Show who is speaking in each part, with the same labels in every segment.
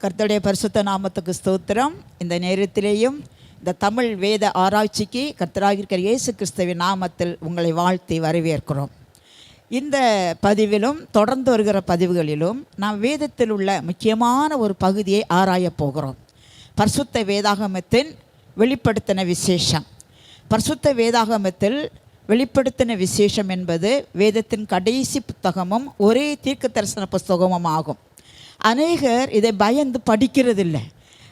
Speaker 1: கர்த்தருடைய பரிசுத்த நாமத்துக்கு ஸ்தோத்திரம். இந்த நேரத்திலேயும் இந்த தமிழ் வேத ஆராய்ச்சிக்கு கர்த்தராகிருக்கிற இயேசு கிறிஸ்துவின் நாமத்தில் உங்களை வாழ்த்தி வரவேற்கிறோம். இந்த பதிவிலும் தொடர்ந்து வருகிற பதிவுகளிலும் நாம் வேதத்தில் உள்ள முக்கியமான ஒரு பகுதியை ஆராயப் போகிறோம். பரிசுத்த வேதாகமத்தின் வெளிப்படுத்தின விசேஷம். பரிசுத்த வேதாகமத்தில் வெளிப்படுத்தின விசேஷம் என்பது வேதத்தின் கடைசி புத்தகமும் ஒரே தீர்க்க தரிசன புஸ்தகமும் ஆகும். அநேகர் இதை பயந்து படிக்கிறதில்லை.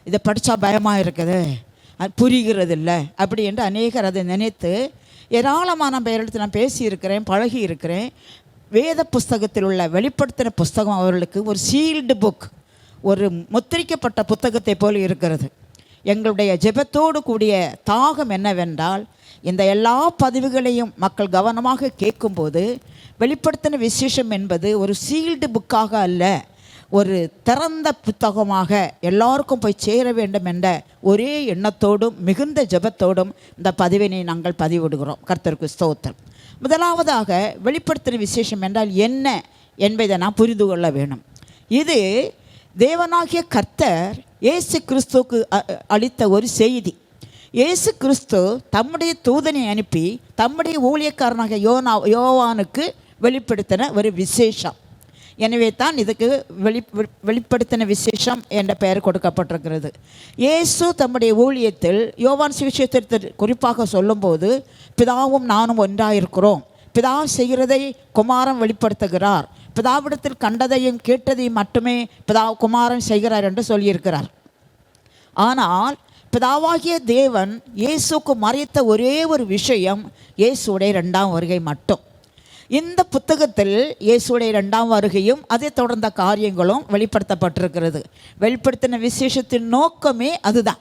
Speaker 1: இதை படித்தா பயமாக இருக்குது. அது இல்லை அப்படி என்று அநேகர் அதை நினைத்து ஏராளமான பேரிடத்தில் நான் பேசியிருக்கிறேன் பழகி இருக்கிறேன் வேத புஸ்தகத்தில் உள்ள வெளிப்படுத்தின புஸ்தகம் அவர்களுக்கு ஒரு சீல்டு புக் ஒரு முத்திரிக்கப்பட்ட புத்தகத்தை போல் இருக்கிறது. எங்களுடைய ஜெபத்தோடு கூடிய தாகம் என்னவென்றால் இந்த எல்லா பதிவுகளையும் மக்கள் கவனமாக கேட்கும்போது வெளிப்படுத்தின விசேஷம் என்பது ஒரு சீல்டு புக்காக அல்ல. ஒரு திறந்த புத்தகமாக எல்லாருக்கும் போய் சேர வேண்டும் என்ற ஒரே எண்ணத்தோடும் மிகுந்த ஜெபத்தோடும் இந்த பதிவினை நாங்கள் பதிவிடுகிறோம். கர்த்தருக்கு ஸ்தோத்திரம். முதலாவதாக வெளிப்படுத்தின விசேஷம் என்றால் என்ன என்பதை நான் புரிந்து கொள்ள வேணும் இது தேவனாகிய கர்த்தர் இயேசு கிறிஸ்துவுக்கு அ- அளித்த ஒரு செய்தி. இயேசு கிறிஸ்து தம்முடைய தூதனை அனுப்பி தம்முடைய ஊழியக்காரனாக யோனா யோவானுக்கு வெளிப்படுத்தின ஒரு விசேஷம். எனவே தான் இதுக்கு வெளி வெளிப்படுத்தின விசேஷம் என்ற பெயர் கொடுக்கப்பட்டிருக்கிறது. இயேசு தம்முடைய ஊழியத்தில் யோவான் சுவிசேஷத்தை குறிப்பாக சொல்லும்போது பிதாவும் நானும் ஒன்றாயிருக்கிறோம். பிதா செய்கிறதை குமாரன் வெளிப்படுத்துகிறார். பிதாவிடத்தில் கண்டதையும் கேட்டதையும் மட்டுமே பிதா குமாரன் செய்கிறார் என்று சொல்லியிருக்கிறார். ஆனால் பிதாவாகிய தேவன் இயேசுக்கு மறைத்த ஒரே ஒரு விஷயம் இயேசுடைய ரெண்டாம் வருகை மட்டும். இந்த புத்தகத்தில் இயேசுடைய ரெண்டாம் வருகையும் அதை தொடர்ந்த காரியங்களும் வெளிப்படுத்தப்பட்டிருக்கிறது. வெளிப்படுத்தின விசேஷத்தின் நோக்கமே அதுதான்.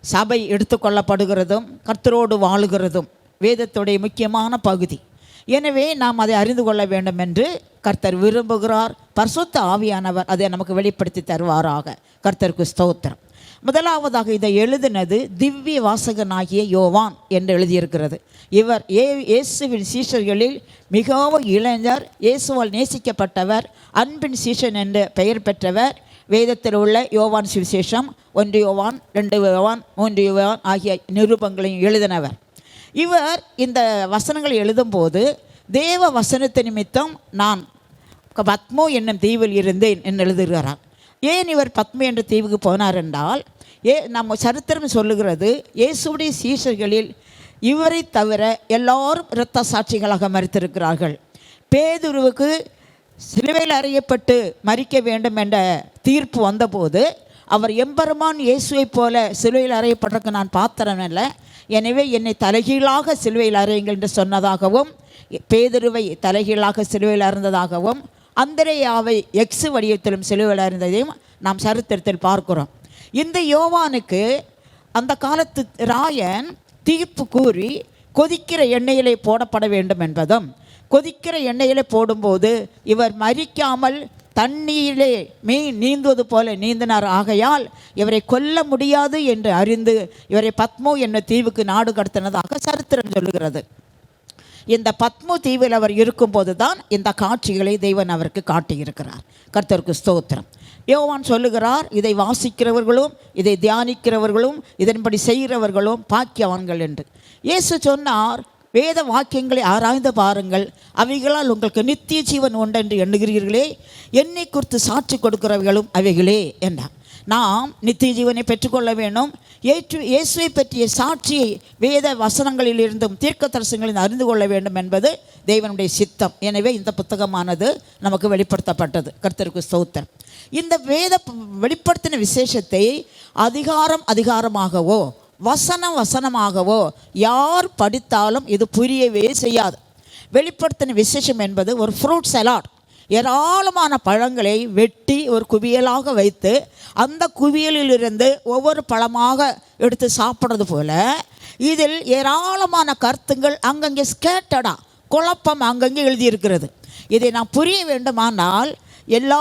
Speaker 1: சபை எடுத்துக்கொள்ளப்படுகிறதும் கர்த்தரோடு வாழுகிறதும் வேதத்துடைய முக்கியமான பகுதி. எனவே நாம் அதை அறிந்து கொள்ள வேண்டும் என்று கர்த்தர் விரும்புகிறார். பரிசுத்த ஆவியானவர் அதை நமக்கு வெளிப்படுத்தி தருவாராக. கர்த்தருக்கு ஸ்தோத்திரம். முதலாவதாக இதை எழுதினது திவ்ய வாசகனாகிய யோவான் என்று எழுதியிருக்கிறது. இவர் ஏ இயேசுவின் சீஷர்களில் மிகவும் இளைஞர் இயேசுவால் நேசிக்கப்பட்டவர் அன்பின் சீஷன் என்று பெயர் பெற்றவர். வேதத்தில் உள்ள யோவான் சுவிசேஷம் ஒன்று யோவான் ரெண்டு யோவான் மூன்று யோவான் ஆகிய நிருபங்களையும் எழுதினவர். இவர் இந்த வசனங்களை எழுதும்போது தேவ வசனத்து நிமித்தம் நான் பத்மோ என்னும் தீவில் இருந்தேன் என்று எழுதுகிறார். ஏன் இவர் பத்மி என்ற தீவுக்கு போனார் என்றால் ஏ நம்ம சரித்திரம் சொல்லுகிறது இயேசுடைய சீசர்களில் இவரை தவிர எல்லாரும் இரத்த சாட்சிகளாக மறித்திருக்கிறார்கள் பேதுருவுக்கு சிலுவையில் அறையப்பட்டு மறிக்க வேண்டும் என்ற தீர்ப்பு வந்தபோது அவர் எம்பெருமான் இயேசுவைப் போல சிலுவையில் அறையப்பட்டிருக்க நான் பாத்திரம் அல்ல எனவே என்னை தலைகீழாக சிலுவையில் அறையுங்கள் என்று சொன்னதாகவும் பேதுருவை தலைகீழாக சிலுவையில் அறந்ததாகவும் அந்திரேயாவை எக்ஸு வடிவத்திலும் சிலுவையில் இருந்ததையும் நாம் சரித்திரத்தில் பார்க்கிறோம். இந்த யோவானுக்கு அந்த காலத்து ராயன் தீர்ப்பு கூறி கொதிக்கிற எண்ணெயிலே போடப்பட வேண்டும் என்பதும் கொதிக்கிற எண்ணெயிலே போடும்போது இவர் மரிக்காமல் தண்ணீரிலே மீன் நீந்துவது போல நீந்தினார். ஆகையால் இவரை கொல்ல முடியாது என்று அறிந்து இவரை பத்மோ என்ற தீவுக்கு நாடு கடத்தினதாக சரித்திரம் சொல்லுகிறது. இந்த பத்மு தீவில் அவர் இருக்கும்போது தான் இந்த காட்சிகளை தெய்வன் அவருக்கு காட்டியிருக்கிறார். கர்த்தருக்கு ஸ்தோத்திரம். யோவான் சொல்லுகிறார் இதை வாசிக்கிறவர்களும் இதை தியானிக்கிறவர்களும் இதன்படி செய்கிறவர்களும் பாக்கியவான்கள் என்று. இயேசு சொன்னார் வேத வாக்கியங்களை ஆராய்ந்து பாருங்கள். அவைகளால் உங்களுக்கு நித்திய ஜீவன் உண்டென்று எண்ணுகிறீர்களே. என்னை குறித்து சாட்சி கொடுக்கிறவர்களும் அவைகளே என்றார். நாம் நித்திய ஜீவனை பெற்றுக்கொள்ள வேண்டும். ஏற்று இயேசுவை பற்றிய சாட்சியை வேத வசனங்களிலிருந்தும் தீர்க்க தரிசனங்களில் அறிந்து கொள்ள வேண்டும் என்பது தேவனுடைய சித்தம். எனவே இந்த புத்தகமானது நமக்கு வெளிப்படுத்தப்பட்டது. கர்த்தருக்கு ஸ்தோத்திரம். இந்த வேத வெளிப்படுத்தின விசேஷத்தை அதிகாரம் அதிகாரமாகவோ வசனம் வசனமாகவோ யார் படித்தாலும் இது புரியவே செய்யாது. வெளிப்படுத்தின விசேஷம் என்பது ஒரு ஃப்ரூட் சலாட் ஏராளமான பழங்களை வெட்டி ஒரு குவியலாக வைத்து அந்த குவியலிலிருந்து ஒவ்வொரு பழமாக எடுத்து சாப்பிட்றது போல் இதில் ஏராளமான கருத்துங்கள் அங்கங்கே ஸ்கேட்டடா குழப்பம் அங்கங்கே எழுதியிருக்கிறது. இதை நான் புரிய வேண்டுமானால் எல்லா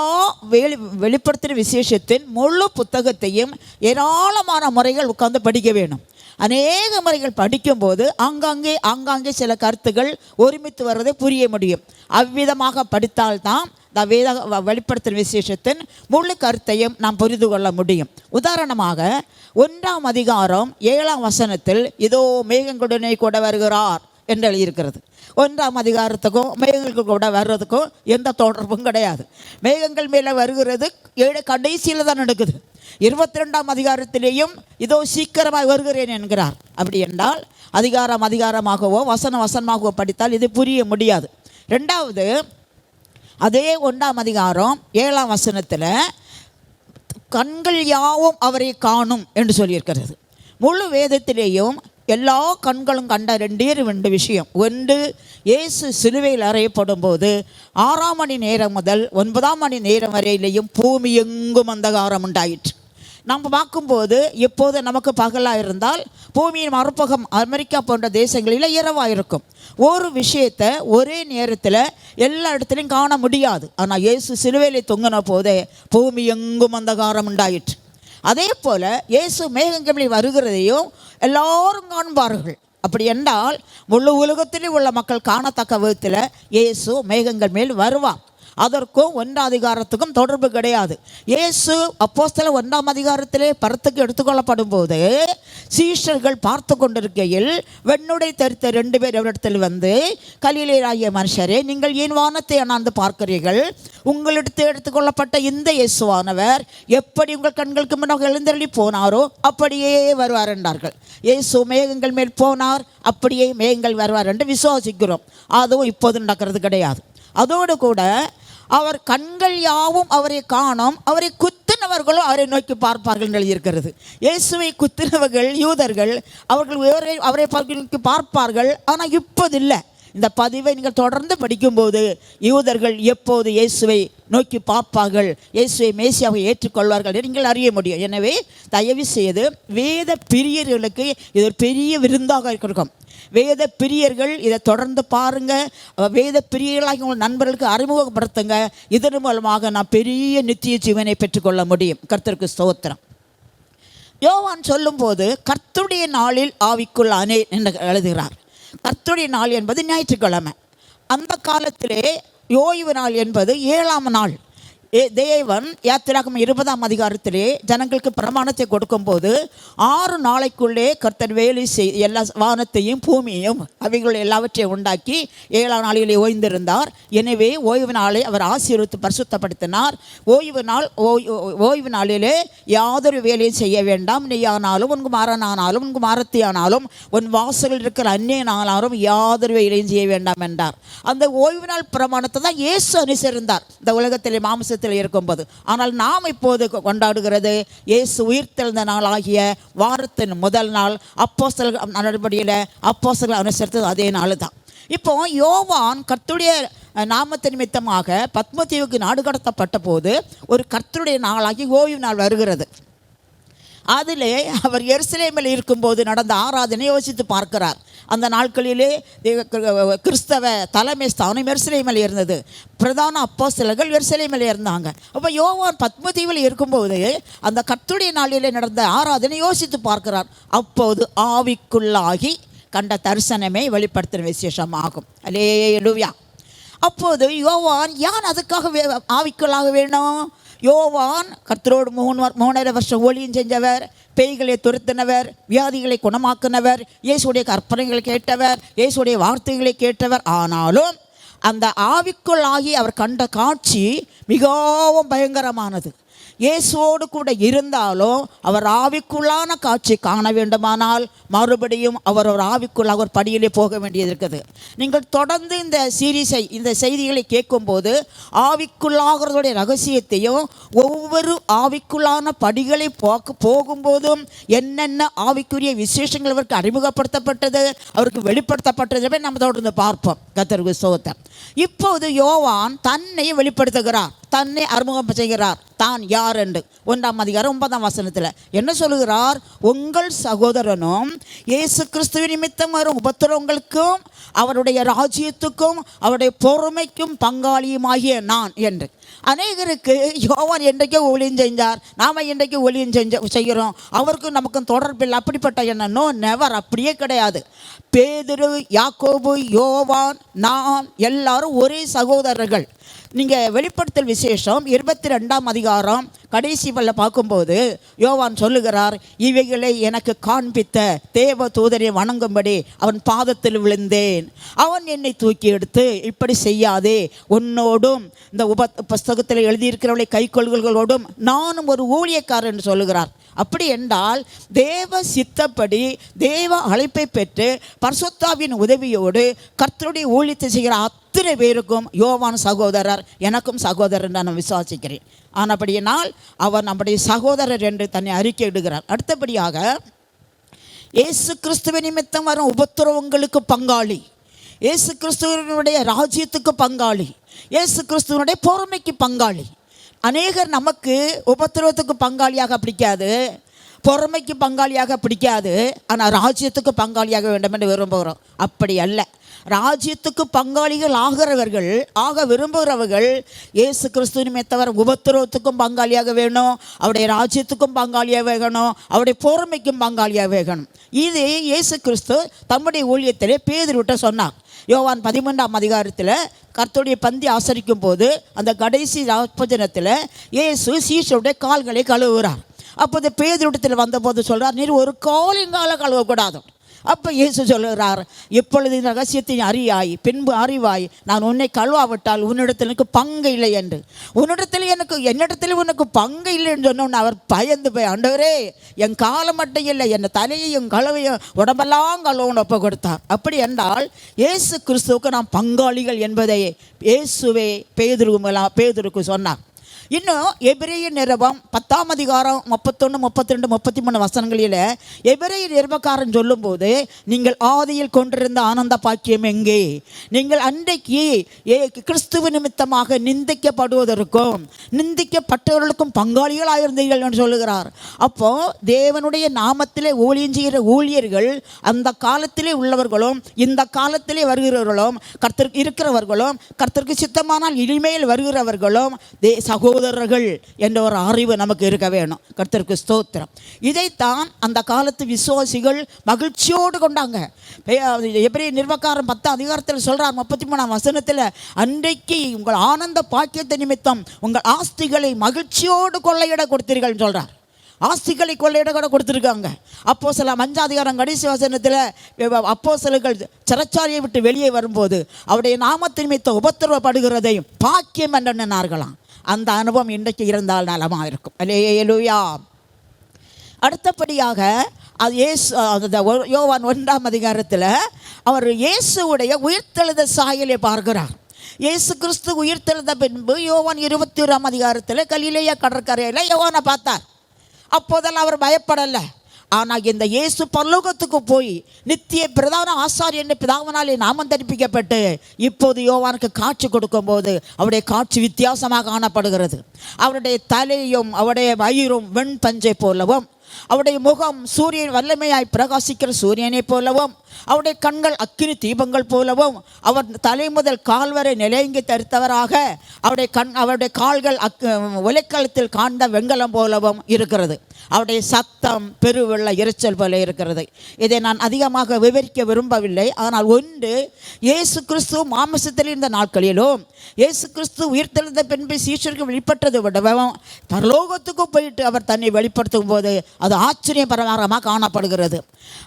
Speaker 1: வெளி வெளிப்படுத்தின விசேஷத்தின் முழு புத்தகத்தையும் ஏராளமான முறைகள் உட்கார்ந்து படிக்க வேணும் அநேக முறைகள் படிக்கும்போது அங்கங்கே அங்காங்கே சில கருத்துகள் ஒருமித்து வருவதை புரிய முடியும். அவ்விதமாக படித்தால்தான் இந்த வேத வ- வெளிப்படுத்தும் விசேஷத்தின் முழு கருத்தையும் நாம் புரிந்து கொள்ள முடியும். உதாரணமாக ஒன்றாம் அதிகாரம் ஏழாம் வசனத்தில் இதோ மேகங்களுடனே கூட வருகிறார் என்று எழுதியிருக்கிறது. ஒன்றாம் அதிகாரத்துக்கும் மேகங்களுக்கு கூட வர்றதுக்கும் எந்த தொடர்பும் கிடையாது. மேகங்கள் மேலே வருகிறது ஏழு கடைசியில் தான் நடக்குது. இருபத்தி ரெண்டாம் அதிகாரத்திலேயும் இதோ சீக்கிரமாக வருகிறேன் என்கிறார். அப்படி என்றால் அதிகாரம் அதிகாரமாகவோ வசனம் வசனமாகவோ படித்தால் இது புரிய முடியாது. ரெண்டாவது அதே ஒன்றாம் அதிகாரம் ஏழாம் வசனத்தில் கண்கள் யாவும் அவரை காணும் என்று சொல்லியிருக்கிறது. முழு வேதத்திலேயும் எல்லா கண்களும் கண்ட ரெண்டே ரெண்டு விஷயம். ஒன்று இயேசு சிலுவையில் அறையப்படும் போது ஆறாம் மணி நேரம் முதல் ஒன்பதாம் மணி நேரம் வரையிலேயும் பூமி எங்கும் அந்தகாரம் உண்டாயிற்று. நம்ம பார்க்கும்போது எப்போது நமக்கு பகலாக இருந்தால் பூமியின் மறுபகம் அமெரிக்கா போன்ற தேசங்களில் இரவாக இருக்கும் ஒரு விஷயத்தை ஒரே நேரத்தில் எல்லா இடத்துலையும் காண முடியாது. ஆனால் இயேசு சிலுவையில் தொங்கின போதே பூமி எங்கும் அந்தகாரம் உண்டாயிற்று. அதே போல் இயேசு மேகங்களில் வருகிறதையும் எல்லாரும் காண்பார்கள். அப்படி என்றால் முழு உலகத்திலே உள்ள மக்கள் காணத்தக்க விதத்தில் இயேசு மேகங்கள் மேல் வருவான் அதற்கும் ஒன்றாம் அதிகாரத்துக்கும் தொடர்பு கிடையாது. இயேசு அப்போஸ்தல ஒன்றாம் அதிகாரத்திலே பரத்துக்கு எடுத்துக்கொள்ளப்படும் போது சீஷர்கள் பார்த்து கொண்டிருக்கையில் வெண்ணுடை தரித்த ரெண்டு பேர் அவரிடத்தில் வந்து கலிலேயராகிய மனுஷரே நீங்கள் ஏன் வானத்தை அண்ணாந்து பார்க்கிறீர்கள்? உங்களிடத்து எடுத்துக்கொள்ளப்பட்ட இந்த இயேசுவானவர் எப்படி உங்கள் கண்களுக்கு முன்னாக எழுந்தருளி போனாரோ அப்படியே வருவார் என்றார்கள். இயேசு மேகங்கள் மேல் போனார் அப்படியே மேகங்கள் வருவார் என்று விசுவாசிக்கிறோம். அதுவும் இப்போது நடக்கிறது கிடையாது. அதோடு கூட அவர் கண்கள் யாவும் அவரை காணோம். அவரை குத்தினவர்களும் அவரை நோக்கி பார்ப்பார்கள் என்று எழுதியிருக்கிறது. இயேசுவை குத்தினவர்கள் யூதர்கள் அவர்கள் அவரை அவரை நோக்கி பார்ப்பார்கள். ஆனால் இப்போது இல்லை இந்த பதிவை நீங்கள் தொடர்ந்து படிக்கும்போது யூதர்கள் எப்போது இயேசுவை நோக்கி பார்ப்பார்கள் இயேசுவை மேசியாக ஏற்றுக்கொள்வார்கள் என்று நீங்கள் அறிய முடியும். எனவே தயவு செய்து வேத பிரியர்களுக்கு இது ஒரு பெரிய விருந்தாக இருக்கும் வேத பிரியர்கள் இதை தொடர்ந்து பாருங்க. வேத பிரியர்களாகி உங்கள் நண்பர்களுக்கு அறிமுகப்படுத்துங்க. இதன் மூலமாக நான் பெரிய நித்திய ஜீவனை பெற்றுக்கொள்ள முடியும். கர்த்தருக்கு ஸ்தோத்திரம். யோவான் சொல்லும்போது கர்த்துடைய நாளில் ஆவிக்குள் அணே என்று எழுதுகிறார். கர்த்துடைய நாள் என்பது ஞாயிற்றுக்கிழமை. அந்த காலத்திலே ஓய்வு நாள் என்பது ஏழாம் நாள். தேவன் யாத்திராகம் இருபதாம் அதிகாரத்திலே ஜனங்களுக்கு பிரமாணத்தை கொடுக்கும்போது ஆறு நாளைக்குள்ளே கர்த்தர் வேலை செய் எல்லா வானத்தையும் பூமியையும் அவைகள் எல்லாவற்றையும் உண்டாக்கி ஏழாம் நாளிலே ஓய்ந்திருந்தார். எனவே ஓய்வு நாளை அவர் ஆசீர்வித்து பரிசுத்தப்படுத்தினார். ஓய்வு நாள் ஓய்வு நாளிலே யாதொரு வேலையும் செய்ய வேண்டாம். நீயானாலும் உன் குமாரனானாலும் உன் குமாரத்தியானாலும் உன் வாசலில் இருக்கிற அந்நியனானாலும் யாதொரு வேலையும் செய்ய வேண்டாம் என்றார். அந்த ஓய்வு நாள் பிரமாணத்தை தான் இயேசு அனுசரிந்தார். இந்த உலகத்திலே மாம்சத்தில் இருக்கும்போது. ஆனால் நாம் இப்போது கொண்டாடுகிறது இயேசு உயிர்த்தெழுந்த நாளாகிய வாரத்தின் முதல் நாள். அப்போசல் நடவடிக்கையில் அப்போஸ்தலர்கள் அனுசரித்தது அதே நாள் தான் இப்போ யோவான் கர்த்தருடைய அஹ், நாமத்து நிமித்தமாக பத்மதீவுக்கு நாடு கடத்தப்பட்ட போது ஒரு கர்த்தருடைய நாளாகி ஓய்வு நாள் வருகிறது. அதிலே அவர் எருசலேமில் இருக்கும்போது நடந்த ஆராதனை யோசித்து பார்க்கிறார். அந்த நாட்களிலே கிறிஸ்தவ தலைமை ஸ்தானம் எருசலேமில் இருந்தது. பிரதான அப்போஸ்தலர்கள் எருசலேமில் இருந்தாங்க. அப்போ யோவான் பத்மதீவில் இருக்கும்போது அந்த கத்துடைய நாளிலே நடந்த ஆராதனை யோசித்து பார்க்கிறார். அப்போது ஆவிக்குள்ளாகி கண்ட தரிசனமே வெளிப்படுத்தின விசேஷமாகும். அலேலுயா அப்போது யோவான் யான் அதுக்காக வே ஆவிக்குள்ளாக வேணும்? யோவான் கர்த்தரோடு மூணு மூணரை வருஷம் ஊழியம் செஞ்சவர் பேய்களை துரத்தினவர் வியாதிகளை குணமாக்குனவர் இயேசுடைய கற்பனைகளை கேட்டவர் இயேசுடைய வார்த்தைகளை கேட்டவர். ஆனாலும் அந்த ஆவிக்குள் ஆகி அவர் கண்ட காட்சி மிகவும் பயங்கரமானது. இயேசுவோடு கூட இருந்தாலும் அவர் ஆவிக்குள்ளான காட்சி காண வேண்டுமானால் மறுபடியும் அவர் ஒரு ஆவிக்குள்ளாக ஒரு படியிலே போக வேண்டியது இருக்குது. நீங்கள் தொடர்ந்து இந்த சீரீஸை இந்த செய்திகளை கேட்கும்போது ஆவிக்குள்ளாகிறதுடைய ரகசியத்தையும் ஒவ்வொரு ஆவிக்குள்ளான படிகளை போக்கு போகும்போதும் என்னென்ன ஆவிக்குரிய விசேஷங்கள் அவருக்கு அறிமுகப்படுத்தப்பட்டது அவருக்கு வெளிப்படுத்தப்பட்டது நம்ம தொடர்ந்து பார்ப்போம். கத்தருக்கு சோத்தம் இப்போது யோவான் தன்னை வெளிப்படுத்துகிறார். தன்னை அறிமுகம் செய்கிறார். தான் யார் என்று. ஒன்றாம் அதிகாரம் ஒன்பதாம் வசனத்தில் என்ன சொல்கிறார் உங்கள் சகோதரனும் இயேசு கிறிஸ்துவ நிமித்தம் வரும் உபத்திரவங்களுக்கும் அவருடைய ராஜ்யத்துக்கும் அவருடைய பொறுமைக்கும் பங்காளியுமாகிய நான் என்று. அநேகருக்கு யோவான் என்றைக்கோ ஒளியும் செஞ்சார். நாம் என்றைக்கு ஒளியும் செஞ்ச செய்கிறோம். அவருக்கும் நமக்கும் தொடர்பில் அப்படிப்பட்ட எண்ணம். நோ நெவர் அப்படியே கிடையாது. பேதுரு யாக்கோபு யோவான் நான் எல்லாரும் ஒரே சகோதரர்கள். நீங்கள் வெளிப்படுத்தல் விசேஷம் இருபத்தி ரெண்டாம் அதிகாரம் கடைசி வல்ல பார்க்கும்போது யோவான் சொல்லுகிறார் இவைகளை எனக்கு காண்பித்த தேவ தூதரை வணங்கும்படி அவன் பாதத்தில் விழுந்தேன். அவன் என்னை தூக்கி எடுத்து இப்படி செய்யாதே. உன்னோடும் இந்த உப புஸ்தகத்தில் எழுதியிருக்கிறவளை கைக்கொள்களோடும் நானும் ஒரு ஊழியக்காரன் என்று சொல்லுகிறார். அப்படி என்றால் தேவ சித்தப்படி தேவ அழைப்பை பெற்று பர்சுத்தாவின் உதவியோடு கர்த்தருடைய ஊழியத்தை செய்கிற அத்தனை பேருக்கும் யோவான் சகோதரர் எனக்கும் சகோதரர் நான் விசுவாசிக்கிறேன். ஆனபடியினால் அவர் நம்முடைய சகோதரர் என்று தன்னை அறிக்கையிடுகிறார். அடுத்தபடியாக இயேசு கிறிஸ்துவ நிமித்தம் வரும் உபத்திரவங்களுக்கு பங்காளி. இயேசு கிறிஸ்துவனுடைய ராஜ்யத்துக்கு பங்காளி. இயேசு கிறிஸ்துவனுடைய பொறுமைக்கு பங்காளி. அநேகர் நமக்கு உபத்திரவத்துக்கு பங்காளியாக பிடிக்காது பொறுமைக்கு பங்காளியாக பிடிக்காது ஆனால் ராஜ்யத்துக்கு பங்காளியாக வேண்டும் என்று விரும்புகிறோம். அப்படி அல்ல. ராஜ்யத்துக்கு பங்காளிகள் ஆகிறவர்கள் ஆக விரும்புகிறவர்கள் இயேசு கிறிஸ்து நிமித்தவர் உபத்திரவத்துக்கும் பங்காளியாக வேணும் அவருடைய ராஜ்யத்துக்கும் பங்காளியாக வேகணும் அவருடைய பொறுமைக்கும் பங்காளியாக வேகணும் இது இயேசு கிறிஸ்து தம்முடைய ஊழியத்திலே பேதுருவிட்ட சொன்னார். யோவான் பதிமூன்றாம் அதிகாரத்தில் கர்த்தருடைய பந்தி ஆசரிக்கும் போது அந்த கடைசி ராஜனத்தில் இயேசு சீஷருடைய கால்களை கழுவுகிறார். அப்போது பேதுருடத்தில் வந்தபோது சொல்கிறார் நீர் ஒரு காலிங்கால கழுவக்கூடாது. அப்போ இயேசு சொல்கிறார் இப்பொழுது இந்த ரகசியத்தின் அறியாய் பின்பு அறிவாய் நான் உன்னை கழுவாவிட்டால் உன்னிடத்தில் எனக்கு பங்கு இல்லை என்று. உன்னிடத்தில் எனக்கு என்னிடத்தில் உனக்கு பங்கு இல்லை என்று சொன்னோன்னு அவர் பயந்து போய் ஆண்டவரே என் காலம் மட்டும் இல்லை என் தலையையும் கழுவையும் உடம்பெல்லாம் கழுவணும் ஒப்பு கொடுத்தார். அப்படி என்றால் இயேசு கிறிஸ்துவுக்கு நாம் பங்காளிகள் என்பதையே இயேசுவே பேதுருமெல்லாம் பேதுருக்கு சொன்னார். இன்னும் எபிரேய நிறுவம் பத்தாம் அதிகாரம் முப்பத்தொன்று முப்பத்தி ரெண்டு முப்பத்தி மூணு வசனங்களில் எபிரேய நிருபக்காரன் சொல்லும்போது நீங்கள் ஆதியில் கொண்டிருந்த ஆனந்த பாக்கியம் எங்கே? நீங்கள் அன்றைக்கு ஏ கிறிஸ்துவ நிமித்தமாக நிந்திக்கப்படுவதற்கும் நிந்திக்கப்பட்டவர்களுக்கும் பங்காளிகளாக இருந்தீர்கள் என்று சொல்லுகிறார். அப்போ தேவனுடைய நாமத்திலே ஊழியம் செய்கிற ஊழியர்கள் அந்த காலத்திலே உள்ளவர்களும் இந்த காலத்திலே வருகிறவர்களும் கர்த்தருக்கு இருக்கிறவர்களும் கர்த்தருக்கு சித்தமானால் இனிமேல் வருகிறவர்களும் தே சகோதரர்கள் என்ற ஒரு அறிவு நமக்கு இருக்க வேணும். கர்த்தருக்கு ஸ்தோத்திரம். இதைத்தான் அந்த காலத்து விசுவாசிகள் மகிழ்ச்சியோடு கொண்டாங்க. எப்படி நிர்வகாரம் பத்து அதிகாரத்தில் சொல்கிறார் முப்பத்தி மூணாம் வசனத்தில் அன்றைக்கு உங்கள் ஆனந்த பாக்கியத்தை நிமித்தம் உங்கள் ஆஸ்திகளை மகிழ்ச்சியோடு கொள்ளையிட கொடுத்தீர்கள் சொல்கிறார் ஆஸ்திகளை கொள்ளையிட கூட கொடுத்துருக்காங்க. அப்போ சில மஞ்சாதிகாரம் கடைசி வசனத்தில் அப்போ சிலர்கள் சிறச்சாரியை விட்டு வெளியே வரும்போது அவருடைய நாமத்தின் மீத்த உபத்திரவப்படுகிறதையும் பாக்கியம் என்று அந்த அனுபவம் இன்றைக்கு இருந்தால் நலமாக இருக்கும். அல்லேலூயா அடுத்தபடியாக அது இயேசு அந்த யோவான் ஒன்றாம் அதிகாரத்தில் அவர் இயேசுவுடைய உயிர்த்தெழுத சாயலை பார்க்கிறார். இயேசு கிறிஸ்து உயிர்த்தெழுந்த பின்பு யோவான் இருபத்தி ஓராம் அதிகாரத்தில் கலிலேய கடற்கரையில் யோவானை பார்த்தார். அப்போதெல்லாம் அவர் பயப்படலை. ஆனால் இந்த இயேசு பரலோகத்துக்கு போய் நித்திய பிரதான ஆசாரியன் பிதாவனாலே நாமம் தரிப்பிக்கப்பட்டு இப்போது யோவானுக்கு காட்சி கொடுக்கும்போது அவருடைய காட்சி வித்தியாசமாக காணப்படுகிறது. அவருடைய தலையும் அவருடைய வயிறும் வெண் பஞ்சை போலவும் அவருடைய முகம் சூரியன் வல்லமையாய் பிரகாசிக்கிற சூரியனைப் போலவும் அவருடைய கண்கள் அக்கினி தீபங்கள் போலவும் அவர் தலை முதல் கால் வரை நிலையங்கி தரித்தவராக அவருடைய கண் அவருடைய கால்கள் அக் ஒலைக்களத்தில் காண்ட வெண்கலம் போலவும் இருக்கிறது. அவருடைய சத்தம் பெருவெள்ள இரைச்சல் போல இருக்கிறது. இதை நான் அதிகமாக விவரிக்க விரும்பவில்லை. ஆனால் ஒன்று இயேசு கிறிஸ்து மாமிசத்தில் இருந்த நாட்களிலும் இயேசு கிறிஸ்து உயிர்த்தெழுந்த பின்பு சீஷருக்கு வெளிப்பட்டது விடவும் பரலோகத்துக்கு போயிட்டு அவர் தன்னை வெளிப்படுத்தும் போது அது ஆச்சரியபரமாக காணப்படுகிறது.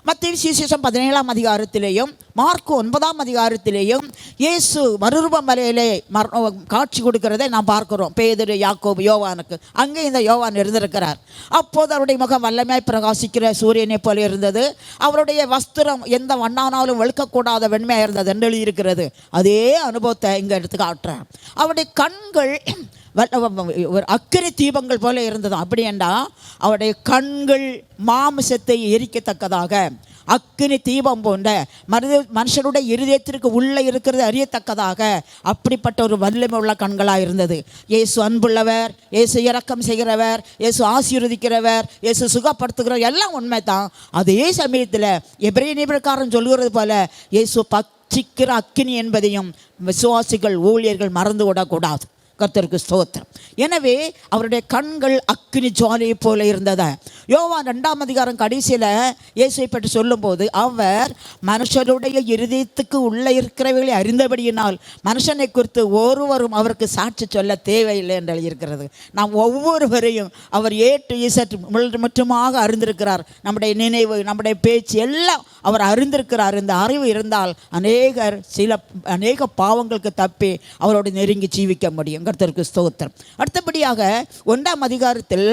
Speaker 1: மத்திய சீசேஷம் பதினேழாம் அதிகாரத்திலேயும் மார்க்கு ஒன்பதாம் அதிகாரத்திலேயும் இயேசு மறுரூப மலையிலே மர் காட்சி கொடுக்கிறதை நாம் பார்க்கிறோம். பேதுரு யாக்கோபு யோவானுக்கு. அங்கே இந்த யோவான் இருந்திருக்கிறார். அப்போது அவருடைய முகம் வல்லமையாய் பிரகாசிக்கிற சூரியனை போல இருந்தது. அவருடைய வஸ்திரம் எந்த வண்ணானாலும் வெளுக்கக்கூடாத வெண்மையாக இருந்தது என்று எழுதியிருக்கிறது. அதே அனுபவத்தை இங்கே எடுத்து காட்டுறேன். அவருடைய கண்கள் வ- ஒரு அக்கறை தீபங்கள் போல இருந்தது. அப்படி என்றால் அவருடைய கண்கள் மாமிசத்தை எரிக்கத்தக்கதாக அக்கினி தீபம் போன்ற மனித மனுஷனுடைய இருதயத்திற்கு உள்ளே இருக்கிறது அறியத்தக்கதாக அப்படிப்பட்ட ஒரு வல்லமை உள்ள கண்களாக இருந்தது. இயேசு அன்புள்ளவர் இயேசு இறக்கம் செய்கிறவர் இயேசு ஆசீர்வதிக்கிறவர் இயேசு சுகப்படுத்துகிறவர் எல்லாம் உண்மை தான் அதே சமயத்தில் எபிரேய நிபுணக்காரன் சொல்கிறது போல இயேசு பச்சிக்கிற அக்கினி என்பதையும் விசுவாசிகள் ஊழியர்கள் மறந்து விடக்கூடாது. கத்தருக்கு ஸ்தோத்திரம். எனவே அவருடைய கண்கள் அக்னி ஜுவாலையை போல இருந்ததா. யோவான் ரெண்டாம் அதிகாரம் கடைசியில் இயேசுவை பற்றி சொல்லும்போது அவர் மனுஷருடைய இருதயத்துக்கு உள்ளே இருக்கிறவைகளை அறிந்தபடியினால் மனுஷனை குறித்து ஒருவரும் அவருக்கு சாட்சி சொல்ல தேவையில்லை என்று எழுதியிருக்கிறது. நாம் ஒவ்வொருவரையும் அவர் ஏற்று இசற்று மட்டுமாக அறிந்திருக்கிறார். நம்முடைய நினைவு நம்முடைய பேச்சு எல்லாம் அவர் அறிந்திருக்கிறார். இந்த அறிவு இருந்தால் அநேகர் சில அநேக பாவங்களுக்கு தப்பி அவரோடு நெருங்கி ஜீவிக்க முடியும். கர்த்தருக்கு ஸ்தோத்திரம். அடுத்தபடியாக ஒன்றாம் அதிகாரத்தில்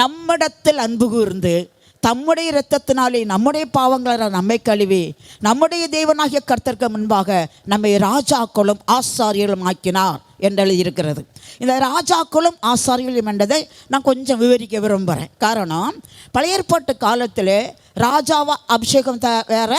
Speaker 1: நம்மிடத்தில் அன்பு கூர்ந்து தம்முடைய இரத்தத்தினாலே நம்முடைய பாவங்களை நம்மை கழுவி நம்முடைய தேவனாகிய கர்த்தருக்கு முன்பாக நம்மை ராஜாக்களும் ஆசாரியர்களும் ஆக்கினார் என்று எழுதியிருக்கிறது. இந்த ராஜாக்களும் ஆசாரியர்களும் என்றதை நான் கொஞ்சம் விவரிக்க விரும்புகிறேன் காரணம் பழைய ஏற்பாட்டு காலத்தில் ராஜாவா அபிஷேகம் த வேற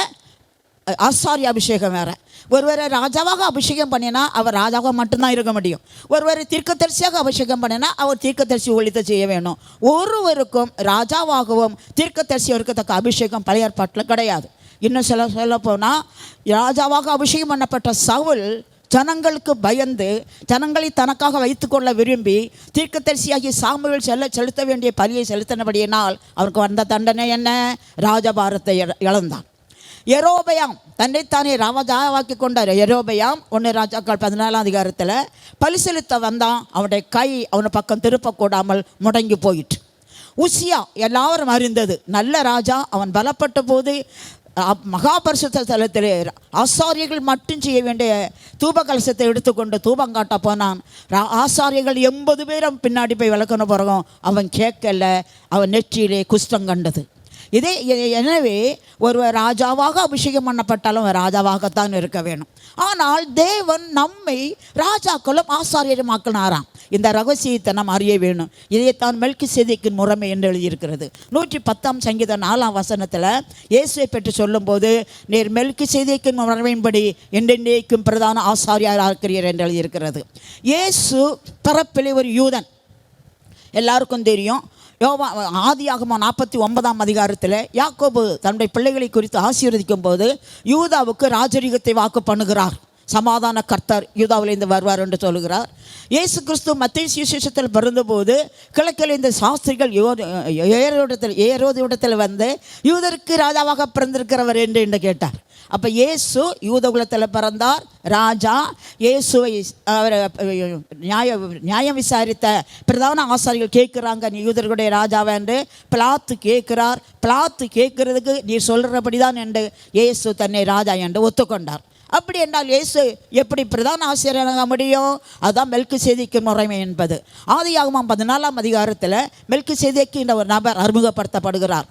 Speaker 1: ஆசாரிய அபிஷேகம் வேறு. ஒருவரை ராஜாவாக அபிஷேகம் பண்ணினா அவர் ராஜாவாக மட்டும்தான் இருக்க முடியும். ஒருவரை தீர்க்கதரிசியாக அபிஷேகம் பண்ணினா அவர் தீர்க்கதரிசி ஒழித்து செய்ய வேணும் ஒருவருக்கும் ராஜாவாகவும் தீர்க்கதரிசி இருக்கத்தக்க அபிஷேகம் பழைய ஏற்பாட்டில் கிடையாது. இன்னும் சில சொல்ல போனால் ராஜாவாக அபிஷேகம் பண்ணப்பட்ட சவுல் ஜனங்களுக்கு பயந்து ஜனங்களை தனக்காக வைத்துக்கொள்ள விரும்பி தீர்க்கதரிசியாகி சாமுவேல் செல்ல செலுத்த வேண்டிய பலியை செலுத்தினபடியினால் அவருக்கு வந்த தண்டனை என்ன? ராஜபாரத்தை இழ- இழந்தான். எரோபயாம் தன்னைத்தானே ராஜாவாக்கி கொண்டார் எரோபயாம் ஒன்று ராஜாக்கள் பதினாலாம் அதிகாரத்தில் பலி செலுத்த வந்தான். அவனுடைய கை அவனை பக்கம் திருப்பக்கூடாமல் முடங்கி போயிட்டு உசியா எல்லாரும் அறிந்தது நல்ல ராஜா அவன் பலப்பட்ட போது அப்- மகாபரிசுத்த தலத்தில் ஆசாரியர்கள் மட்டும் செய்ய வேண்டிய தூப கலசத்தை எடுத்துக்கொண்டு தூபம் காட்ட போனான். ரா- ஆசாரியர்கள் எண்பது பேரும் பின்னாடி போய் விளக்கணும் பிறகும் அவன் கேட்கல அவன் நெற்றியிலே குஷ்டம் கண்டது. இதே எனவே ஒருவர் ராஜாவாக அபிஷேகம் பண்ணப்பட்டாலும் ராஜாவாகத்தான் இருக்க வேணும். ஆனால் தேவன் நம்மை ராஜாக்களும் ஆசாரியருமாக்கினாராம். இந்த ரகசியத்தை நாம் அறிய வேணும். இதைத்தான் மெல்கி செதிக்கின் முறைமை என்று எழுதியிருக்கிறது. நூற்றி பத்தாம் சங்கீத நாலாம் வசனத்தில் இயேசுவை பற்றி சொல்லும்போது நேர் மெல்கி செய்திக்கின் முறைமையின்படி என்றென்றைக்கும் பிரதான ஆசாரியார் இருக்கிறீர் என்று எழுதியிருக்கிறது. இயேசு பிறப்பிலே ஒரு யூதன். எல்லாருக்கும் தெரியும் யோவா ஆதியாகமா நாற்பத்தி ஒன்பதாம் அதிகாரத்தில் யாக்கோபு தன்னுடைய பிள்ளைகளை குறித்து ஆசீர்வதிக்கும் போது யூதாவுக்கு ராஜரீகத்தை வாக்கு பண்ணுகிறார். சமாதான கர்த்தர் யூதாவிலிருந்து வருவார் என்று சொல்லுகிறார். இயேசு கிறிஸ்து மத்திய சுசேஷத்தில் பிறந்தபோது கிழக்கில் இந்த சாஸ்திரிகள் ஏரோடத்தில் ஏரோதிடத்தில் வந்து யூதருக்கு ராஜாவாக பிறந்திருக்கிறவர் என்று என்று கேட்டார். அப்போ இயேசு யூத குலத்தில் பிறந்தார் ராஜா. இயேசுவை அவர் நியாய நியாயம் விசாரித்த பிரதான ஆசாரிகள் கேட்குறாங்க நீ யூதர்களுடைய ராஜாவை? என்று பிளாத்து கேட்கிறார். பிளாத்து கேட்கறதுக்கு நீ சொல்கிறபடி தான் என்று இயேசு தன்னை ராஜா என்று ஒத்துக்கொண்டார். அப்படி என்றால் இயேசு எப்படி பிரதான ஆசிரியராக முடியும்? அதுதான் மெல்கு செய்திக்கு முறைமை என்பது. ஆதியாகமாம் பதினாலாம் அதிகாரத்தில் மெல்கு செய்திக்கு இந்த ஒரு நபர் அறிமுகப்படுத்தப்படுகிறார்.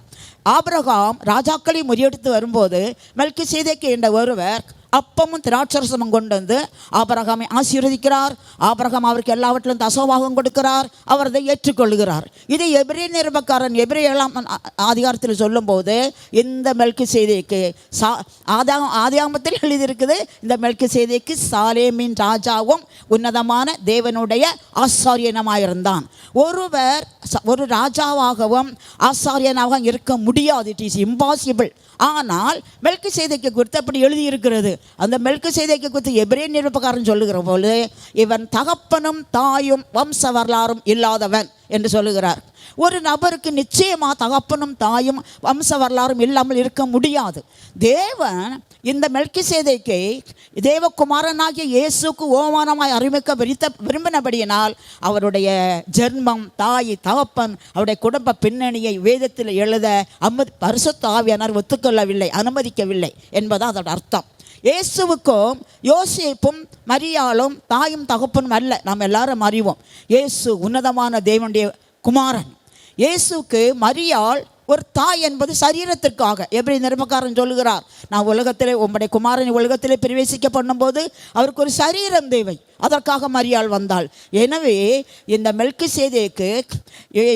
Speaker 1: ஆபிரகாம் ராஜாக்களை முறியடித்து வரும்போது மெல்கி சீதைக்கு என்ற ஒருவர் அப்பமும் திராட்சரசமும் கொண்டு வந்து ஆபரகாமை ஆசீர்வதிக்கிறார். ஆபரகம் அவருக்கு எல்லாவற்றிலும் தசோபாகம் கொடுக்கிறார். அவர் அதை ஏற்றுக்கொள்கிறார். இதை எபிரே நிருபக்காரன் எபிரே எல்லாம் அதிகாரத்தில் சொல்லும்போது இந்த மெல்கு செய்திக்கு சா ஆதா ஆதியாமத்தில் எழுதியிருக்குது இந்த மெல்கு செய்திக்கு சாலேமின் ராஜாவும் உன்னதமான தேவனுடைய ஆசாரியனமாயிருந்தான். ஒருவர் ச- ஒரு ராஜாவாகவும் ஆசாரியனாகவும் இருக்க முடியாது. இட் இஸ் இம்பாசிபிள் ஆனால் மெல்கு செய்திக்கு குறித்து அப்படி எழுதியிருக்கிறது. அந்த மெல்கு செய்தைக்கு குறித்து எபிரே நிருபக்காரன் சொல்லுகிற போது இவன் தகப்பனும் தாயும் வம்ச வரலாறும் இல்லாதவன் என்று சொல்லுகிறார். ஒரு நபருக்கு நிச்சயமா தகப்பனும் தாயும் வம்ச வரலாறும் இல்லாமல் இருக்க முடியாது. தேவன் இந்த மெல்கி சேதைக்கை தேவகுமாரனாகிய இயேசுக்கு ஓமானமாய் அறிவிக்க விரித்த விரும்பினபடியினால் அவருடைய ஜென்மம் தாய் தகப்பன் அவருடைய குடும்ப பின்னணியை வேதத்தில் எழுத அம்மதி பரிசுத்த ஒத்துக்கொள்ளவில்லை அனுமதிக்கவில்லை என்பதான் அதோட அர்த்தம். இயேசுவுக்கும் யோசிப்பும் மரியாளும் தாயும் தகப்பனும் அல்ல. நாம் எல்லாரும் அறிவோம். இயேசு உன்னதமான தேவனுடைய குமாரன். இயேசுக்கு மரியாள் ஒரு தாய் என்பது சரீரத்திற்காக. எப்படி நிருபக்காரன் சொல்லுகிறார்? நான் உலகத்திலே உம்முடைய குமாரன் உலகத்திலே பிரவேசிக்க பண்ணும்போது அவருக்கு ஒரு சரீரம் தேவை. அதற்காக மரியாள் வந்தாள். எனவே இந்த மெல்கி சேதேக்கு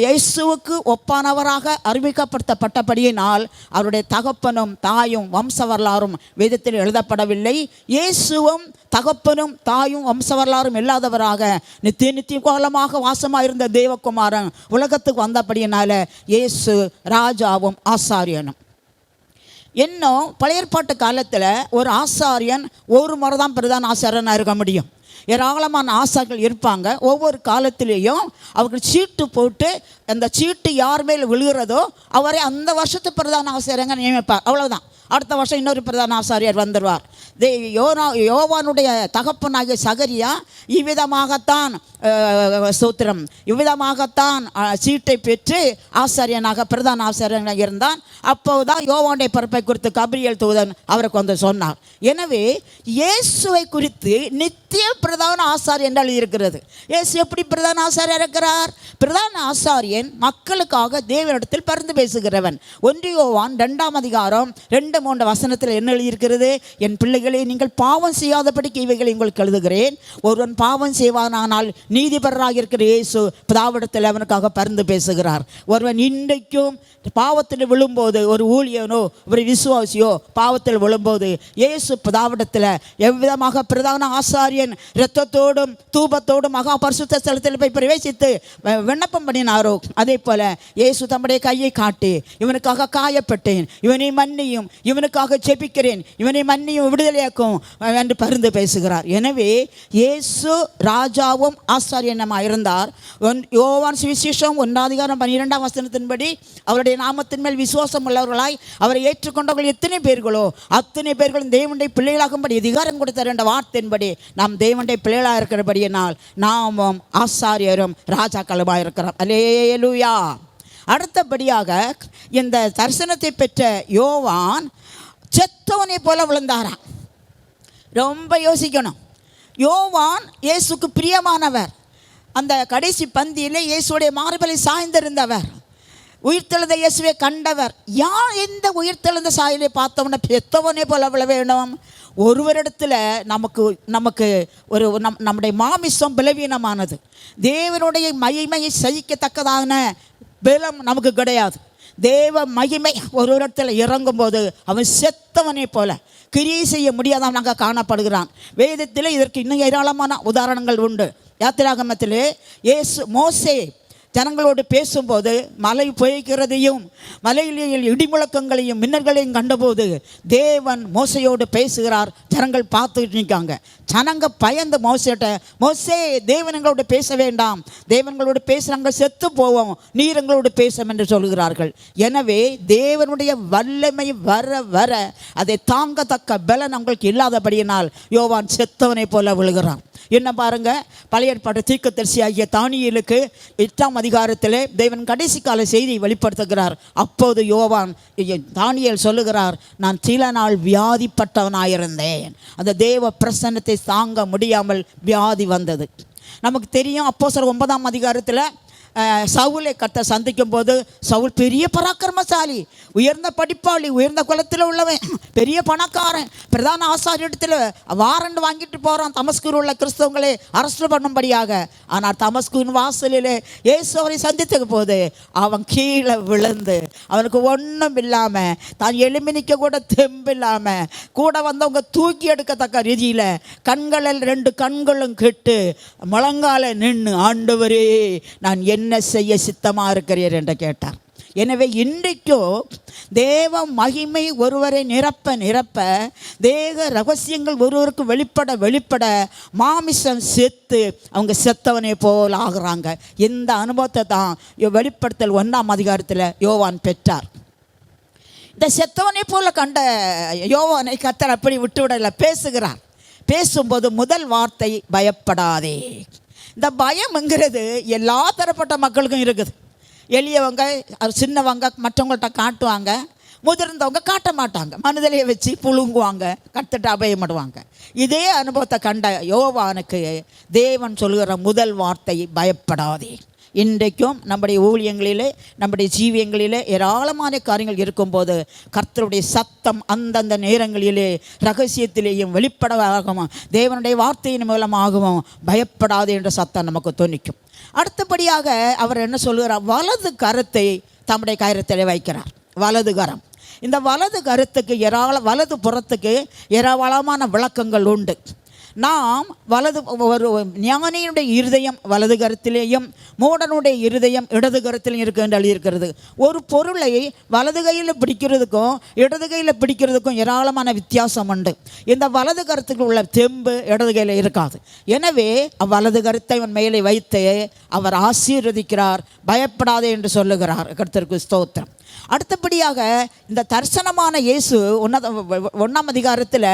Speaker 1: இயேசுவுக்கு ஒப்பானவராக அறிவிக்கப்படுத்தப்பட்டபடியினால் அவருடைய தகப்பனும் தாயும் வம்ச வரலாறும் வேதத்தில் எழுதப்படவில்லை. இயேசுவும் தகப்பனும் தாயும் வம்ச வரலாறும் இல்லாதவராக நித்திய நித்திய காலமாக வாசமாக இருந்த தேவகுமாரன் உலகத்துக்கு வந்தபடியினால இயேசு ராஜாவும் ஆசாரியனும். இன்னும் பழையற்பாட்டு காலத்தில் ஒரு ஆசாரியன் ஒரு முறை தான் பிரதான ஆசாரியனாக இருக்க முடியும். ஏராளமான ஆசார்கள் இருப்பாங்க. ஒவ்வொரு காலத்திலேயும் அவர்கள் சீட்டு போட்டு அந்த சீட்டு யார் மேல் விழுகிறதோ அவரை அந்த வருஷத்து பிரதான ஆசாரியங்க நியமிப்பார் அவ்வளோதான் அடுத்த வருஷம் இன்னொரு பிரதான ஆசாரியர் வந்துடுவார். தே யோனா யோவானுடைய தகப்பனாகிய சகரியா இவ்விதமாகத்தான் சூத்திரம். இவ்விதமாகத்தான் சீட்டை பெற்று ஆசாரியனாக பிரதான ஆசாரியனாக இருந்தான். அப்போதான் யோவானுடைய பிறப்பை குறித்து கபிரியல் தூதன் அவருக்கு வந்து சொன்னார். எனவே இயேசுவை குறித்து நித்திய பிரதான ஆசாரியன் என்று எழுதியிருக்கிறது இயேசு எப்படி பிரதான ஆசாரியர் இருக்கிறார்? பிரதான ஆசாரியன் மக்களுக்காக தேவனிடத்தில் பரிந்து பேசுகிறவன். ஒன்று யோவான் ரெண்டாம் அதிகாரம் ரெண்டு மூன்று வசனத்தில் என்ன எழுதியிருக்கிறது? என் பிள்ளைகளே நீங்கள் பாவம் செய்யாதபடிக்கு இவைகளை உங்களுக்கு எழுதுகிறேன். ஒருவன் பாவம் செய்வானானால் நீதிபரராக இருக்கிற இயேசு பிதாவிடத்தில் அவனுக்காக பரிந்து பேசுகிறார். ஒருவன் இன்றைக்கும் பாவத்தில் விழும்போது ஒரு ஊழியனோ ஒரு விசுவாசியோ பாவத்தில் விழும்போது இயேசு பிதாவிடத்தில் எவ்விதமாக பிரதான ஆசாரியன் இரத்தத்தோடும் தூபத்தோடும் மகா பரிசுத்த ஸ்தலத்தில் போய் பிரவேசித்து விண்ணப்பம் பண்ணினாரோ அதே போல இயேசு தம்முடைய கையை காட்டி இவனுக்காக காயப்பட்டேன். இவனை மன்னியும். இவனுக்காக ஜெபிக்கிறேன் இவனை மன்னியும் விடுதலையாக்கும் என்று பரிந்து பேசுகிறார். எனவே இயேசு ராஜாவும் ஆசாரியனமாக இருந்தார்? ஒன்- யோவான் சுவிசேஷம் ஒன்றாதிகாரம் பன்னிரெண்டாம் வசனத்தின்படி அவருடைய நாமத்தின் மேல் விசுவாசம் உள்ளவர்களாய் அவரை ஏற்றுக்கொண்டவர்கள் எத்தனை பேர்களோ அத்தனை பேர்களும் தேவனுடைய பிள்ளைகளாகும்படி அதிகாரம் கொடுத்த என்ற வார்த்தையின்படி நாம் தேவனுடைய பிள்ளைகளாக இருக்கிறபடியினால் நாமும் ஆசாரியரும் ராஜாக்களுமாக இருக்கிறோம் அலேலுயா அடுத்தபடியாக இந்த தரிசனத்தை பெற்ற யோவான் செத்தவனை போல விழுந்தாராம். ரொம்ப யோசிக்கணும். யோவான் இயேசுக்கு பிரியமானவர். அந்த கடைசி பந்தியில் இயேசுடைய மார்பலை சாய்ந்திருந்தவர். உயிர்த்தெழுந்த இயேசுவை கண்டவர். யார் எந்த உயிர்த்தெழுந்த சாயலை பார்த்தவன பெத்தவனே போல விழ வேணும் ஒருவரிடத்தில் நமக்கு நமக்கு ஒரு நம் நம்முடைய மாமிசம் பலவீனமானது. தேவனுடைய மகிமையை சகிக்கத்தக்கதான பலம் நமக்கு கிடையாது. தேவ மகிமை ஒரு இடத்துல இறங்கும்போது அவன் செத்தவனே போல. கிரியை செய்ய முடியாதவனாக காணப்படுகிறான். வேதத்தில் இதற்கு இன்னும் ஏராளமான உதாரணங்கள் உண்டு. யாத்திராகமத்திலே இயேசு மோசே ஜனங்களோடு பேசும்போது மலை புயக்கிறதையும் மலையில் இடிமுழக்கங்களையும் மின்னல்களையும் கண்டபோது தேவன் மோசையோடு பேசுகிறார். ஜனங்கள் பார்த்துட்டு நிற்காங்க ஜனங்க பயந்து மோசையிட்ட மோசே தேவன் பேச வேண்டாம். தேவன்களோடு பேசுகிறாங்க செத்து போவோம். நீர் எங்களோடு பேசும் என்று சொல்கிறார்கள். எனவே தேவனுடைய வல்லமை வர வர அதை தாங்கத்தக்க பலன் அவங்களுக்கு இல்லாதபடியினால் யோவான் செத்தவனை போல விழுகிறான். என்ன பாருங்க பழைய ஏற்பாடு தீர்க்கதரிசி ஆகிய தானியலுக்கு எட்டாம் அதிகாரத்திலே தேவன் கடைசி கால செய்தியை வெளிப்படுத்துகிறார். அப்போது யோவான் தானியல் சொல்லுகிறார் நான் சில நாள் வியாதிப்பட்டவனாயிருந்தேன். அந்த தேவ பிரசன்னத்தை தாங்க முடியாமல் வியாதி வந்தது. நமக்கு தெரியும் அப்போ ஒன்பதாம் அதிகாரத்தில் சவுலை கத்த சந்திக்கும் போது சவுல் பெரிய பராக்கிரமசாலி உயர்ந்த படிப்பாளி உயர்ந்த குலத்தில் உள்ளவன் பெரிய பணக்காரன் பிரதான ஆசாரியத்தில் வாரண்ட் வாங்கிட்டு போகிறான் தமஸ்கூர் உள்ள கிறிஸ்தவங்களை அரசு பண்ணும்படியாக. ஆனால் தமஸ்கூர் வாசலிலே இயேசு அவரை சந்தித்த போது அவன் கீழே விழுந்து அவனுக்கு ஒன்றும் இல்லாமல் தான் எலும்பி நிற்க கூட தெம்பு இல்லாமல் கூட வந்தவங்க தூக்கி எடுக்கத்தக்க ரீதியில் கண்களில் ரெண்டு கண்களும் கெட்டு முழங்கால நின்று ஆண்டவரே நான் என்ன என்ன செய்ய சித்தமாக இருக்கிறீர் என்று கேட்டார். எனவே இன்றைக்கும் தேவ மகிமை ஒருவரை நிரப்ப நிரப்ப தேக ரகசியங்கள் ஒருவருக்கு வெளிப்பட வெளிப்பட மாமிசம் செத்து அவங்க செத்தவனை போல் ஆகுறாங்க. இந்த அனுபவத்தை தான் வெளிப்படுத்தல் ஒன்றாம் அதிகாரத்தில் யோவான் பெற்றார். இந்த செத்தவனை போல கண்ட யோவானை கத்தர் அப்படி விட்டுவிடலை பேசுகிறார். பேசும்போது முதல் வார்த்தை பயப்படாதே. இந்த பயம்ங்கிறது எல்லா தரப்பட்ட மக்களுக்கும் இருக்குது. எளியவங்க சின்னவங்க மற்றவங்கள்ட்ட காட்டுவாங்க. முதிர்ந்தவங்க காட்ட மாட்டாங்க. மனதிலையை வச்சு புழுங்குவாங்க கத்துட்டு அபயமிடுவாங்க இதே அனுபவத்தை கண்ட யோவானுக்கு தேவன் சொல்லுகிற முதல் வார்த்தை பயப்படாதே. இன்றைக்கும் நம்முடைய ஊழியங்களிலே நம்முடைய ஜீவியங்களிலே ஏராளமான காரியங்கள் இருக்கும்போது கர்த்தருடைய சத்தம் அந்தந்த நேரங்களிலே ரகசியத்திலேயும் வெளிப்படவாகவும் தேவனுடைய வார்த்தையின் மூலமாகவும் பயப்படாது என்ற சத்தம் நமக்கு துணிக்கும் அடுத்தபடியாக அவர் என்ன சொல்கிறார் வலது கரத்தை தம்முடைய கயிறத்தில் வைக்கிறார். வலது கரம். இந்த வலது கருத்துக்கு ஏராள வலது புறத்துக்கு ஏராளமான விளக்கங்கள் உண்டு. நாம் வலது ஒரு ஞானியினுடைய இருதயம் வலது கருத்திலேயும் மூடனுடைய இருதயம் இடது கருத்திலையும் இருக்கு என்று எழுதியிருக்கிறது. ஒரு பொருளை வலது கையில் பிடிக்கிறதுக்கும் இடது கையில் பிடிக்கிறதுக்கும் ஏராளமான வித்தியாசம் உண்டு. இந்த வலது கருத்துக்கு உள்ள தெம்பு இடது கையில் இருக்காது. எனவே வலது கருத்தை அவன் மேலே வைத்து அவர் ஆசீர்வதிக்கிறார் பயப்படாதே என்று சொல்லுகிறார். கருத்திற்கு ஸ்தோத்திரம். அடுத்தபடியாக இந்த தரிசனமான இயேசு ஒன்றாத ஒன்றாம் அதிகாரத்தில்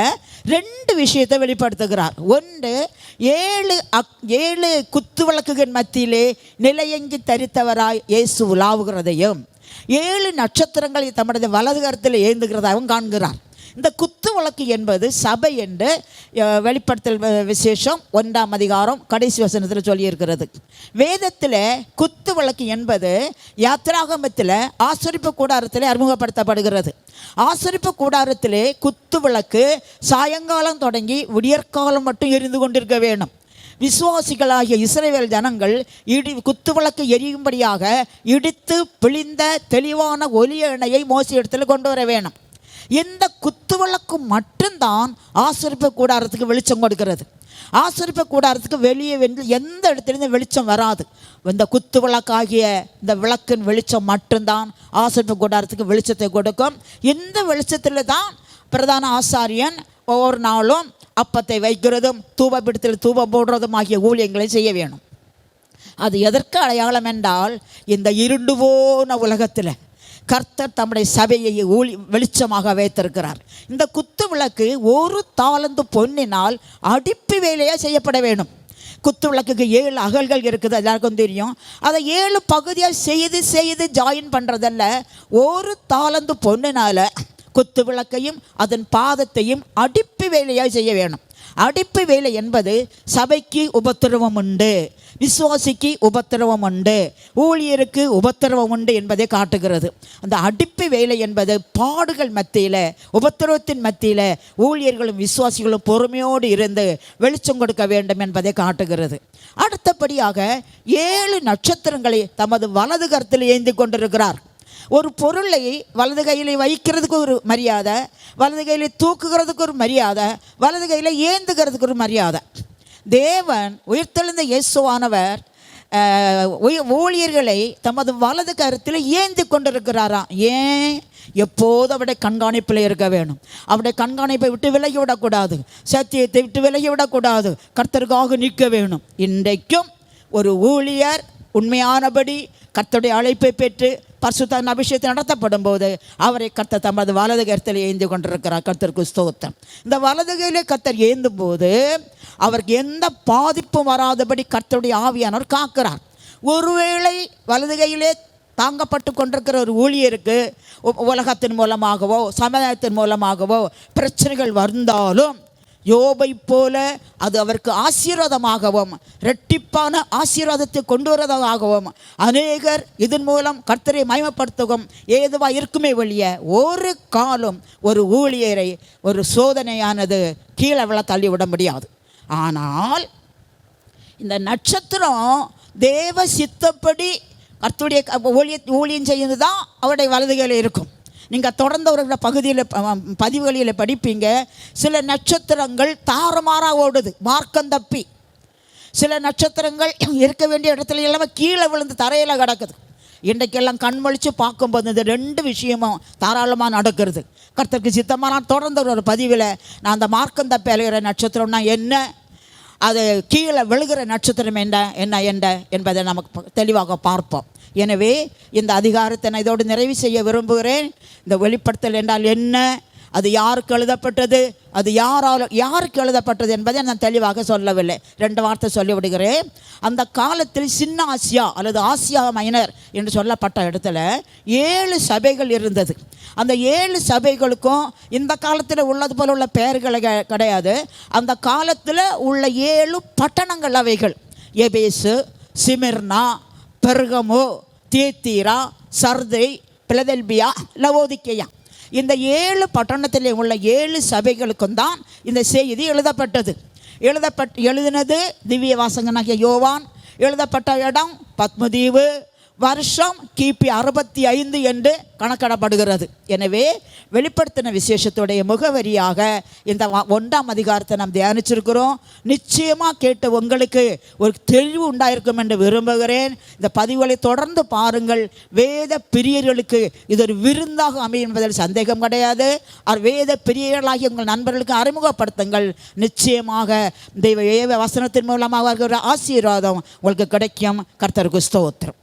Speaker 1: ரெண்டு விஷயத்தை வெளிப்படுத்துகிறார். ஒன்று ஏழு அக் ஏழு குத்து விளக்குகள் மத்தியிலே நிலையங்கி தரித்தவராய் இயேசு உலாவுகிறதையும் ஏழு நட்சத்திரங்களை தம்முடைய வலது கரத்தில் ஏந்துகிறதாகவும் காண்கிறார். இந்த குத்து விளக்கு என்பது சபை என்று வெளிப்படுத்தல் விசேஷம் ஒன்றாம் அதிகாரம் கடைசி வசனத்தில் சொல்லியிருக்கிறது. வேதத்தில் குத்து விளக்கு என்பது யாத்திராகமத்தில் ஆசரிப்பு கூடாரத்தில் அறிமுகப்படுத்தப்படுகிறது. ஆசரிப்பு கூடாரத்திலே குத்து விளக்கு சாயங்காலம் தொடங்கி விடியற்காலம் மட்டும் எரிந்து கொண்டிருக்க வேணும் விசுவாசிகளாகிய இஸ்ரேல் ஜனங்கள் இடி குத்துவிளக்கு எரியும்படியாக இடித்து பிழிந்த தெளிவான ஒலிய எண்ணெயை மோசி இடத்துல கொண்டு வர வேணும் இந்த குத்து விளக்கு மட்டும்தான் ஆசிரிப்பு கூடாரத்துக்கு வெளிச்சம் கொடுக்கிறது. ஆசிரிப்பு கூடாரத்துக்கு வெளியே வந்து எந்த இடத்துலேருந்து வெளிச்சம் வராது. இந்த குத்து விளக்காகிய இந்த விளக்கின் வெளிச்சம் மட்டும்தான் ஆசிரிப்பு கூடாரத்துக்கு வெளிச்சத்தை கொடுக்கும். இந்த வெளிச்சத்தில் தான் பிரதான ஆசாரியன் ஒவ்வொரு நாளும் அப்பத்தை வைக்கிறதும் தூபப்பிடத்தில் தூபம் போடுறதும் ஆகிய ஊழியங்களை செய்ய வேணும். அது எதற்கு அடையாளம் என்றால் இந்த இருண்டு போன உலகத்தில் கர்த்தர் தம்முடைய சபையை ஊழி வெளிச்சமாக வைத்திருக்கிறார். இந்த குத்து விளக்கு ஒரு தாளந்து பொன்னினால் அடிப்பு வேலையாக செய்யப்பட வேணும் குத்து விளக்குக்கு ஏழு அகல்கள் இருக்குது எல்லாருக்கும் தெரியும். அதை ஏழு பகுதியாக செய்து செய்து ஜாயின் பண்ணுறதல்ல ஒரு தாளந்து பொண்ணுனால குத்து விளக்கையும் அதன் பாதத்தையும் அடிப்பு வேலையாக செய்ய வேணும் அடிப்பு வேலை என்பது சபைக்கு உபத்திரவம் உண்டு விசுவாசிக்கு உபத்திரவம் உண்டு ஊழியருக்கு உபத்திரவம் உண்டு என்பதை காட்டுகிறது. அந்த அடிப்பு வேலை என்பது பாடுகள் மத்தியில் உபத்திரவத்தின் மத்தியில் ஊழியர்களும் விசுவாசிகளும் பொறுமையோடு இருந்து வெளிச்சம் கொடுக்க வேண்டும் என்பதை காட்டுகிறது. அடுத்தபடியாக ஏழு நட்சத்திரங்களை தமது வலது கருத்தில் ஏந்தி கொண்டிருக்கிறார். ஒரு பொருளை வலது கையில் வைக்கிறதுக்கு ஒரு மரியாதை வலது கையில் தூக்குகிறதுக்கு ஒரு மரியாதை வலது கையில் ஏந்துகிறதுக்கு ஒரு மரியாதை. தேவன் உயிர்த்தெழுந்த இயேசுவானவர் ஊழியர்களை தமது வலது கருத்தில் ஏந்தி கொண்டிருக்கிறாராம். ஏன்? எப்போதும் அவருடைய கண்காணிப்பில் இருக்க வேணும். அவருடைய கண்காணிப்பை விட்டு விலகி விடக்கூடாது. சத்தியத்தை விட்டு விலகி விடக்கூடாது. கர்த்தருக்காக நிற்க வேணும். இன்றைக்கும் ஒரு ஊழியர் உண்மையானபடி கர்த்தருடைய அழைப்பை பெற்று பரிசுத்த அபிஷேகத்தை நடத்தப்படும் போது அவரை கர்த்தர் தமது வலது கருத்தில் ஏந்தி கொண்டிருக்கிறார். கர்த்தருக்கு ஸ்தோத்தம் இந்த வலது கையிலே கர்த்தர் ஏந்தும் போது அவருக்கு எந்த பாதிப்பும் வராதபடி கர்த்தருடைய ஆவியானவர் காக்கிறார். ஒருவேளை வலது கையிலே தாங்கப்பட்டு கொண்டிருக்கிற ஒரு ஊழியருக்கு உலகத்தின் மூலமாகவோ சமுதாயத்தின் மூலமாகவோ பிரச்சனைகள் வந்தாலும் யோபை போல அது அவருக்கு ஆசீர்வாதமாகவும் ரெட்டிப்பான ஆசீர்வாதத்தை கொண்டு வருவதாகவும் அநேகர் இதன் மூலம் கர்த்தரை மயமப்படுத்தவும் ஏதுவாக இருக்குமே வழிய ஒரு காலம் ஒரு ஊழியரை ஒரு சோதனையானது கீழே விழ தள்ளிவிட முடியாது. ஆனால் இந்த நட்சத்திரம் தேவ சித்தப்படி கர்த்தருடைய ஊழிய ஊழியம் செய்யுது தான் அவருடைய வலதுகளில் இருக்கும். நீங்கள் தொடர்ந்து ஒரு பகுதியில் பதிவுகளில் படிப்பீங்க. சில நட்சத்திரங்கள் தாறுமாறாக ஓடுது. மார்க்கம் தப்பி. சில நட்சத்திரங்கள் இருக்க வேண்டிய இடத்துல எல்லாமே கீழே விழுந்து தரையில் கிடக்குது. இன்றைக்கெல்லாம் கண்மொழித்து பார்க்கும்போது இந்த ரெண்டு விஷயமும் தாராளமாக நடக்கிறது. கர்த்தருக்கு சித்தமாக நான் தொடர்ந்து ஒரு பதிவில் நான் அந்த மார்க்கம் தப்பி அலைகிற நட்சத்திரம்னா என்ன? அது கீழே விழுகிற நட்சத்திரம் என்ன? என்ன என்ன? என்பதை நமக்கு தெளிவாக பார்ப்போம். எனவே இந்த அதிகாரத்தை நான் இதோடு நிறைவு செய்ய விரும்புகிறேன். இந்த வெளிப்படுத்தல் என்றால் என்ன? அது யாருக்கு எழுதப்பட்டது? அது யாரால் யாருக்கு எழுதப்பட்டது என்பதை நான் தெளிவாக சொல்லவில்லை. ரெண்டு வார்த்தை சொல்லிவிடுகிறேன். அந்த காலத்தில் சின்ன ஆசியா அல்லது ஆசியா மைனர் என்று சொல்லப்பட்ட இடத்துல ஏழு சபைகள் இருந்தது. அந்த ஏழு சபைகளுக்கும் இந்த காலத்தில் உள்ளது போல உள்ள பெயர்கள் கெ- கிடையாது. அந்த காலத்தில் உள்ள ஏழு பட்டணங்கள் அவைகள். எபேசு சிமிர்னா பெருகமோ தீத்தீரா சர்தை பிளதெல்பியா லவோதிக்கையா. இந்த ஏழு பட்டணத்தில் உள்ள ஏழு சபைகளுக்கும் தான் இந்த செய்தி எழுதப்பட்டது. எழுதப்பட் எழுதினது திவ்ய வாசகனாகிய யோவான். எழுதப்பட்ட இடம் பத்மதீவு வருஷம் கிபி அறுபத்தி ஐந்து என்று கணக்கிடப்படுகிறது. எனவே வெளிப்படுத்தின விசேஷத்துடைய முகவரியாக இந்த ஒன்றாம் அதிகாரத்தை நாம் தியானிச்சிருக்கிறோம். நிச்சயமாக கேட்ட உங்களுக்கு ஒரு தெளிவு உண்டாயிருக்கும் என்று விரும்புகிறேன். இந்த பதிவுகளை தொடர்ந்து பாருங்கள். வேத பிரியர்களுக்கு இது ஒரு விருந்தாக அமையும் என்பதில் சந்தேகம் கிடையாது. அவர் வேத பிரியர்களாகிய உங்கள் நண்பர்களுக்கு அறிமுகப்படுத்துங்கள். நிச்சயமாக தெய்வ ஏவ வசனத்தின் மூலமாக வருகிற ஆசீர்வாதம் உங்களுக்கு கிடைக்கும். கர்த்தருக்கு ஸ்தோத்திரம்.